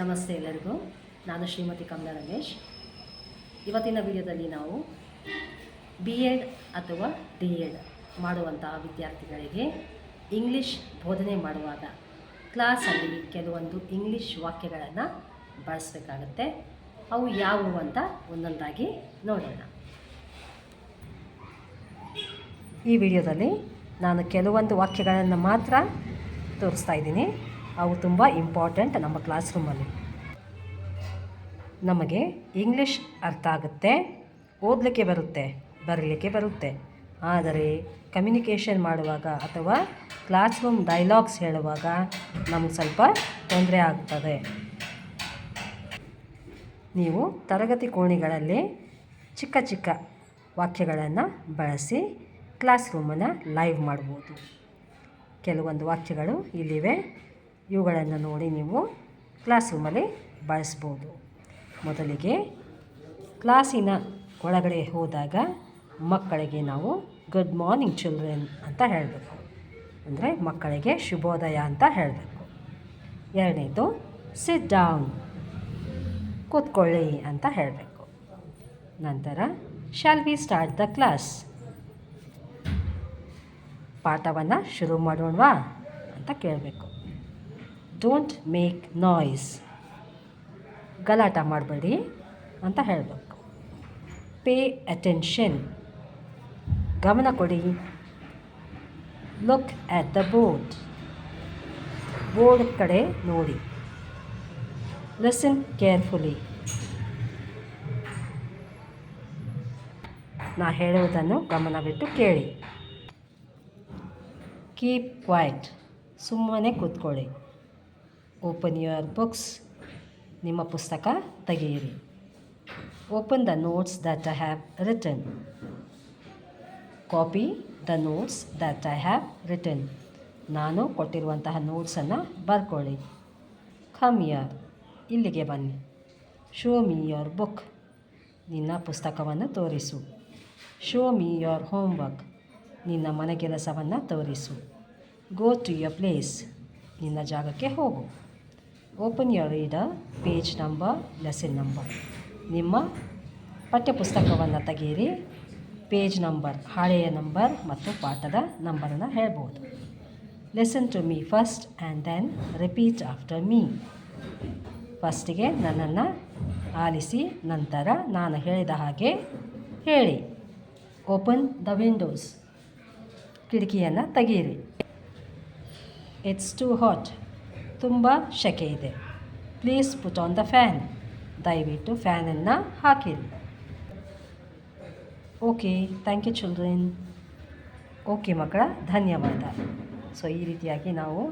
ನಮಸ್ತೆ ಎಲ್ಲರಿಗೂ. ನಾನು ಶ್ರೀಮತಿ ಕಮಲಾ ರಮೇಶ್. ಇವತ್ತಿನ ವಿಡಿಯೋದಲ್ಲಿ ನಾವು ಬಿ ಎಡ್ ಅಥವಾ ಡಿ ಎಡ್ ಮಾಡುವಂತಹ ವಿದ್ಯಾರ್ಥಿಗಳಿಗೆ ಇಂಗ್ಲೀಷ್ ಬೋಧನೆ ಮಾಡುವಾಗ ಕ್ಲಾಸಲ್ಲಿ ಕೆಲವೊಂದು ಇಂಗ್ಲೀಷ್ ವಾಕ್ಯಗಳನ್ನು ಬಳಸಬೇಕಾಗತ್ತೆ. ಅವು ಯಾವುವು ಅಂತ ಒಂದೊಂದಾಗಿ ನೋಡೋಣ. ಈ ವಿಡಿಯೋದಲ್ಲಿ ನಾನು ಕೆಲವೊಂದು ವಾಕ್ಯಗಳನ್ನು ಮಾತ್ರ ತೋರಿಸ್ತಾ ಇದ್ದೀನಿ. ಅವು ತುಂಬ ಇಂಪಾರ್ಟೆಂಟ್ ನಮ್ಮ ಕ್ಲಾಸ್ ರೂಮಲ್ಲಿ ನಮಗೆ ಇಂಗ್ಲೀಷ್ ಅರ್ಥ ಆಗುತ್ತೆ, ಓದಲಿಕ್ಕೆ ಬರುತ್ತೆ, ಬರಲಿಕ್ಕೆ ಬರುತ್ತೆ. ಆದರೆ ಕಮ್ಯುನಿಕೇಷನ್ ಮಾಡುವಾಗ ಅಥವಾ ಕ್ಲಾಸ್ ರೂಮ್ ಡೈಲಾಗ್ಸ್ ಹೇಳುವಾಗ ನಮಗೆ ಸ್ವಲ್ಪ ತೊಂದರೆ ಆಗ್ತದೆ. ನೀವು ತರಗತಿ ಕೋಣೆಗಳಲ್ಲಿ ಚಿಕ್ಕ ಚಿಕ್ಕ ವಾಕ್ಯಗಳನ್ನು ಬಳಸಿ ಕ್ಲಾಸ್ ರೂಮನ್ನು ಲೈವ್ ಮಾಡ್ಬೋದು. ಕೆಲವೊಂದು ವಾಕ್ಯಗಳು ಇಲ್ಲಿವೆ. ಇವುಗಳನ್ನು ನೋಡಿ ನೀವು ಕ್ಲಾಸ್ ರೂಮಲ್ಲಿ ಬಳಸ್ಬೋದು. ಮೊದಲಿಗೆ ಕ್ಲಾಸಿನ ಒಳಗಡೆ ಹೋದಾಗ ಮಕ್ಕಳಿಗೆ ನಾವು ಗುಡ್ ಮಾರ್ನಿಂಗ್ ಚಿಲ್ಡ್ರನ್ ಅಂತ ಹೇಳಬೇಕು. ಅಂದರೆ ಮಕ್ಕಳಿಗೆ ಶುಭೋದಯ ಅಂತ ಹೇಳಬೇಕು. ಎರಡನೇದು ಸಿಟ್ ಡೌನ್ ಕೂತ್ಕೊಳ್ಳಿ ಅಂತ ಹೇಳಬೇಕು. ನಂತರ shall we start the class ಪಾಠವನ್ನು ಶುರು ಮಾಡೋಣವಾ ಅಂತ ಕೇಳಬೇಕು. ಡೋಂಟ್ ಮೇಕ್ ನಾಯ್ಸ್ ಗಲಾಟ ಮಾಡಬೇಡಿ ಅಂತ ಹೇಳಬೇಕು. ಪೇ ಅಟೆನ್ಷನ್ ಗಮನ ಕೊಡಿ. Look at the board board ಕಡೆ ನೋಡಿ. ಲಿಸನ್ ಕೇರ್ಫುಲಿ ನಾ ಹೇಳುವುದನ್ನು ಗಮನವಿಟ್ಟು ಕೇಳಿ. ಕೀಪ್ ಕ್ವೈಟ್ ಸುಮ್ಮನೆ ಕೂತ್ಕೊಳ್ಳಿ. ಓಪನ್ ಯುವರ್ ಬುಕ್ಸ್ ನಿಮ್ಮ ಪುಸ್ತಕ ತೆಗೆಯಿರಿ. Open the notes that I have written copy the notes that I have written ನಾನು ಕೊಟ್ಟಿರುವಂತಹ ನೋಟ್ಸನ್ನು ಬರ್ಕೊಳ್ಳಿ. ಕಮ್ ಯರ್ ಇಲ್ಲಿಗೆ ಬನ್ನಿ. ಶೋ ಮೀ ಯೋರ್ ಬುಕ್ ನಿನ್ನ ಪುಸ್ತಕವನ್ನು ತೋರಿಸು. ಶೋ ಮೀ ಯೋರ್ ಹೋಮ್ವರ್ಕ್ ನಿನ್ನ ಮನೆಗೆಲಸವನ್ನು ತೋರಿಸು. ಗೋ ಟು ಯರ್ ಪ್ಲೇಸ್ ನಿನ್ನ ಜಾಗಕ್ಕೆ ಹೋಗು. Open your reader page number, lesson number. ನಿಮ್ಮ ಪಠ್ಯಪುಸ್ತಕವನ್ನು ತೆಗೆಯಿರಿ. ಪೇಜ್ ನಂಬರ್, ಹಳೆಯ ನಂಬರ್ ಮತ್ತು ಪಾಠದ ನಂಬರನ್ನು ಹೇಳ್ಬೋದು. Lesson two me first and then repeat after me. ಫಸ್ಟಿಗೆ ನನ್ನನ್ನು ಆಲಿಸಿ, ನಂತರ ನಾನು ಹೇಳಿದ ಹಾಗೆ ಹೇಳಿ. Open the windows. ಕಿಟಕಿಯನ್ನು ತೆಗೆಯಿರಿ. ಇಟ್ಸ್ ಟು ಹಾಟ್ ತುಂಬ ಸೆಕೆ ಇದೆ. Please put on the fan. ದಯವಿಟ್ಟು ಫ್ಯಾನನ್ನು ಹಾಕಿರಿ okay, thank you children. Okay ಮಕ್ಕಳ, ಧನ್ಯವಾದ. ಸೊ, ಈ ರೀತಿಯಾಗಿ ನಾವು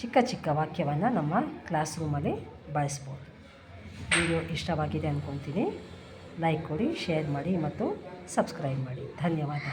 ಚಿಕ್ಕ ಚಿಕ್ಕ ವಾಕ್ಯವನ್ನು ನಮ್ಮ ಕ್ಲಾಸ್ ರೂಮಲ್ಲಿ ಬಳಸ್ಬೋದು. ವಿಡಿಯೋ ಇಷ್ಟವಾಗಿದೆ ಅಂದ್ಕೊತೀನಿ ಲೈಕ್ ಕೊಡಿ, ಶೇರ್ ಮಾಡಿ ಮತ್ತು ಸಬ್ಸ್ಕ್ರೈಬ್ ಮಾಡಿ. ಧನ್ಯವಾದ.